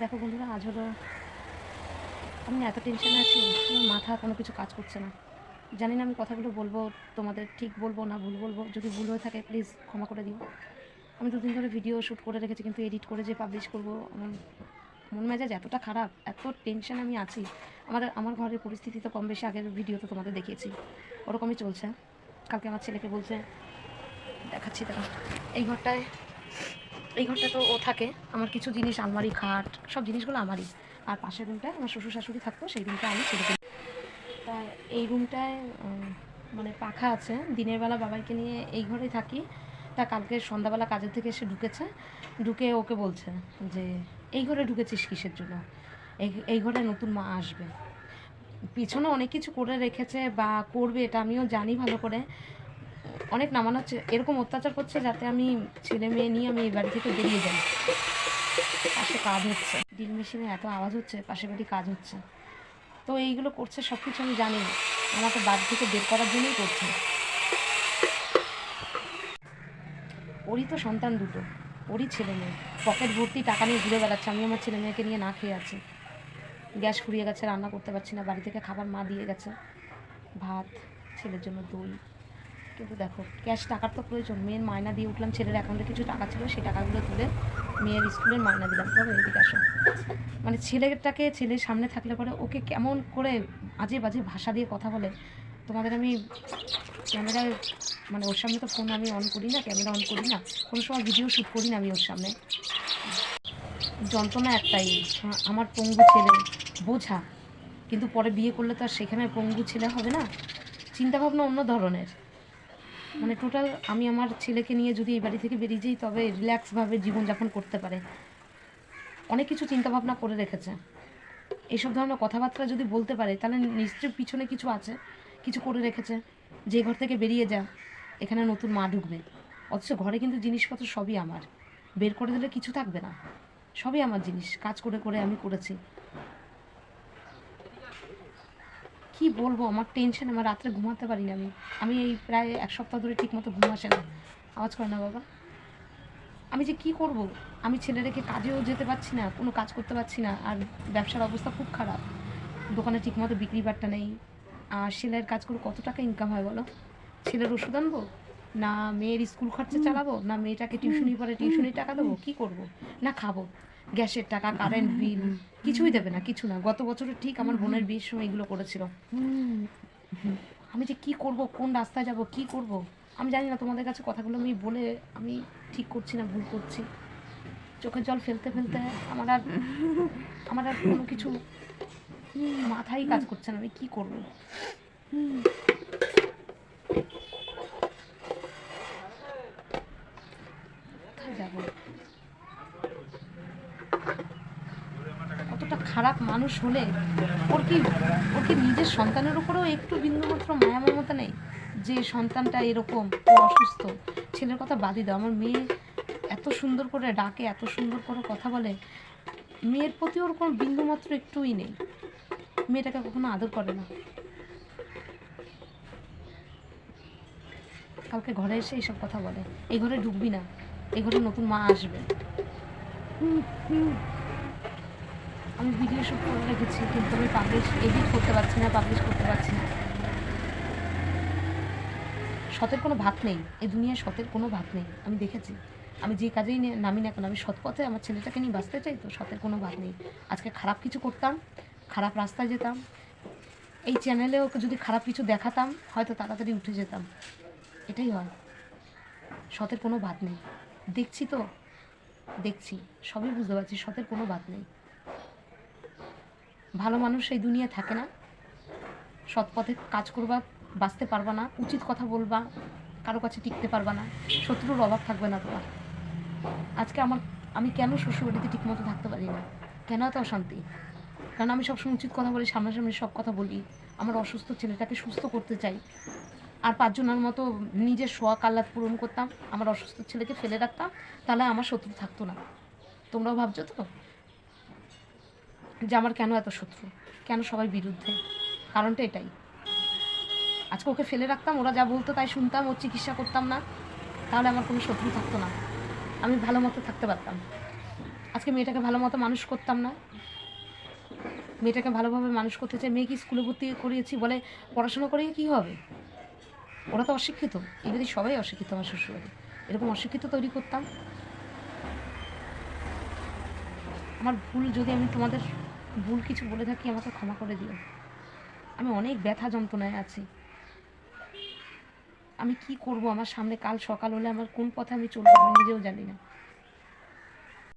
দেখো বন্ধুরা, আজ হলো আমি এত টেনশনে আছি, আমার মাথা কোনো কিছু কাজ করছে না। জানি না আমি কথাগুলো বলব, তোমাদের ঠিক বলব না ভুল বলব, যদি ভুল হয়ে থাকে প্লিজ ক্ষমা করে দিও। আমি দুদিন ধরে ভিডিও শ্যুট করে রেখেছি, কিন্তু এডিট করে যে পাবলিশ করব, আমার মন মেজাজ এতটা খারাপ, এত টেনশন আমি আছি। আমাদের, আমার ঘরের পরিস্থিতি তো কম বেশি, আগের ভিডিও তো তোমাদের দেখিয়েছি। ওরকমই চলছে। কালকে আমার ছেলেকে বলছে, দেখাচ্ছি তারা এই ঘরটায় এই ঘরটা তো ও থাকে। আমার কিছু জিনিস, আলমারি, খাট, সব জিনিসগুলো আমারই। আর পাশের রুমটায় আমার শ্বশুর শাশুড়ি থাকতো, সেই রুমটা আমি ছেড়ে দিই। তা এই রুমটায় মানে পাখা আছে। দিনের বেলা বাবাইকে নিয়ে এই ঘরেই থাকি। তা কালকে সন্ধ্যাবেলা কাজের থেকে এসে ঢুকেছে। ঢুকে ওকে বলছে যে, এই ঘরে ঢুকেছিস কিসের জন্য? এই এই ঘরে নতুন মা আসবে। পিছনে অনেক কিছু করে রেখেছে বা করবে, এটা আমিও জানি ভালো করে। অনেক নামানো হচ্ছে, এরকম অত্যাচার করছে যাতে আমি ছেলে মেয়ে নিয়ে আমি এই বাড়ি থেকে বেরিয়ে যাই। পাশে কাজ হচ্ছে। ড্রিল মেশিনে এত আওয়াজ হচ্ছে পাশে বাড়ি কাজ হচ্ছে। তো এইগুলো করছে সব কিছু আমি জানি আমাকে বাড়ি থেকে বের করার জন্যই করছে। ওরই তো সন্তান দুটো, ওরই ছেলে মেয়ে। পকেট ভর্তি টাকা নিয়ে ঘুরে বেড়াচ্ছে, আমি আমার ছেলে মেয়েকে নিয়ে না খেয়ে আছি। গ্যাস ফুরিয়ে গেছে, রান্না করতে পারছি না, বাড়ি থেকে খাবার মা দিয়ে গেছে। ভাত, ছেলের জন্য দই। কিন্তু দেখো ক্যাশ টাকার তো প্রয়োজন। মেয়ের মায়না দিয়ে উঠলাম ছেলের অ্যাকাউন্টে কিছু টাকা ছিল, সেই টাকাগুলো তুলে মেয়ের স্কুলের মায়না দিলাম। তবে এদিকে আসো। মানে ছেলেটাকে ছেলের সামনে থাকলে পরে ওকে কেমন করে আজে বাজে ভাষা দিয়ে কথা বলে, তোমাদের আমি ক্যামেরায় মানে ওর সামনে তো ফোন আমি অন করি না, ক্যামেরা অন করি না, কোনো সময় ভিডিও শ্যুট করি না আমি ওর সামনে। যন্ত্রণা একটাই, আমার পঙ্গু ছেলে বোঝা, কিন্তু পরে বিয়ে করলে তো আর সেখানে পঙ্গু ছেলে হবে না। চিন্তাভাবনা অন্য ধরনের। মানে টোটাল আমি আমার ছেলেকে নিয়ে যদি এই বাড়ি থেকে বেরিয়ে যাই, তবে রিল্যাক্সভাবে জীবনযাপন করতে পারে। অনেক কিছু চিন্তাভাবনা করে রেখেছে। এইসব ধরনের কথাবার্তা যদি বলতে পারে, তাহলে নিশ্চয়ই পিছনে কিছু আছে, কিছু করে রেখেছে। যে ঘর থেকে বেরিয়ে যা, এখানে নতুন মা ঢুকবে। অথচ ঘরে কিন্তু জিনিসপত্র সবই আমার। বের করে দিলে কিছু থাকবে না। সবই আমার জিনিস। কাজ করে করে আমি করেছি। কি বলব? আমার টেনশন আমার রাত্রে ঘুমাতে পারি না আমি। আমি এই প্রায় এক সপ্তাহ ধরে ঠিকমতো ঘুম আসে না। আওয়াজ করে না বাবা। আমি যে কি করব? আমি ছেলে রেখে কাজেও যেতে পারছি না কোনো কাজ করতে পারছি না আর ব্যবসার অবস্থা খুব খারাপ। দোকানে ঠিকমতো বিক্রি বাট্টা নেই। আর সেলাইয়ের কাজ করে কত টাকা ইনকাম হয় বলো? ছেলের ওষুধ আনব? না মেয়ের স্কুল খরচা চালাবো? না মেয়েটাকে টিউশনি পরে টিউশনি টাকা দেবো? কি করব? না খাব। গ্যাসের টাকা কারেন্ট বিল কিছুই দেবে না কিছু না। গত বছরে ঠিক আমার বোনের বিয়ের সময় এগুলো করেছিল। আমি যে কি করব কোন রাস্তায় যাব কি করব? আমি জানি না তোমাদের কাছে কথাগুলো আমি বলে আমি ঠিক করছি না ভুল করছি। চোখের জল ফেলতে ফেলতে আমার আর আমার আর কোনো কিছু মাথায় কাজ করছে না আমি কি করব কোথায় যাব কতটা খারাপ মানুষ হলে ওর কি ওর কি নিজের সন্তানের উপরেও একটু বিন্দুমাত্র মায়া মমতা নেই? যে সন্তানটা এরকম অসুস্থ, ছেলের কথা বাদই দাও। আমার মেয়ে এত সুন্দর করে ডাকে, এত সুন্দর করে কথা বলে, মেয়ের প্রতি ওর কোনো বিন্দুমাত্র একটুই নেই। মেয়েটাকে কখনো আদর করে না। কালকে ঘরে এসে এইসব কথা বলে। এই ঘরে ঢুকবি না, এই ঘরে নতুন মা আসবে। আমি ভিডিও শুট করে রেখেছি কিন্তু আমি পাবলিশ এডিট করতে পারছি না পাবলিশ করতে পারছি না। সতের কোনো ভাত নেই, এই দুনিয়ায় সতের কোনো ভাত নেই, আমি দেখেছি। আমি যে কাজেই নামি না কেন, আমি সৎ পথে আমার ছেলেটাকে নিয়ে বাঁচতে চাই তো, সতের কোনো ভাত নেই। আজকে খারাপ কিছু করতাম, খারাপ রাস্তায় যেতাম, এই চ্যানেলে ওকে যদি খারাপ কিছু দেখাতাম, হয়তো তাড়াতাড়ি উঠে যেতাম। এটাই হয়। সতের কোনো ভাত নেই। দেখছি তো, দেখছি, সবই বুঝতে পারছি, সতের কোনো ভাত নেই। ভালো মানুষ এই দুনিয়া থাকে না। সৎ পথে কাজ করবা, বাঁচতে পারবা না, উচিত কথা বলবা, কারও কাছে টিকতে পারবা না, শত্রুর অভাব থাকবে না তোমার। আজকে আমার, আমি কেন শ্বশুরবাড়িতে ঠিকমতো থাকতে পারি না? কেন এত অশান্তি? কারণ আমি সবসময় উচিত কথা বলি, সামনাসামনি সব কথা বলি, আমার অসুস্থ ছেলেটাকে সুস্থ করতে চাই। আর পাঁচজনের মতো নিজের শোয়া কাল্লাত পূরণ করতাম, আমার অসুস্থ ছেলেকে ফেলে রাখতাম, তাহলে আমার শত্রু থাকতো না। তোমরাও ভাবছ তো? যে আমার কেন এত শত্রু? কেন সবাই বিরুদ্ধে? কারণটা এটাই। আজকে ওকে ফেলে রাখতাম, ওরা যা বলতো তাই শুনতাম, ওর চিকিৎসা করতাম না। তাহলে আমার কোনো শত্রু থাকতো না। আমি ভালো মতো থাকতে পারতাম। আজকে মেয়েটাকে ভালো মতো মানুষ করতাম না। মেয়েটাকে ভালোভাবে মানুষ করতে চাই। মেয়েকে স্কুলে ভর্তি করিয়েছি বলে পড়াশোনা করিয়ে কী হবে? ওরা তো অশিক্ষিত। এবারে সবাই অশিক্ষিত আমার শ্বশুরবাড়ি। এরকম অশিক্ষিত তৈরি করতাম। আমার ভুল যদি আমি তোমাদের ভুল কিছু বলে থাকি আমাকে ক্ষমা করে দিও। আমি অনেক ব্যথা যন্ত্রণায় আছি। আমি কি করব আমার সামনে কাল সকাল হলে আমার কোন পথে আমি চলবো আমি নিজেও জানি না।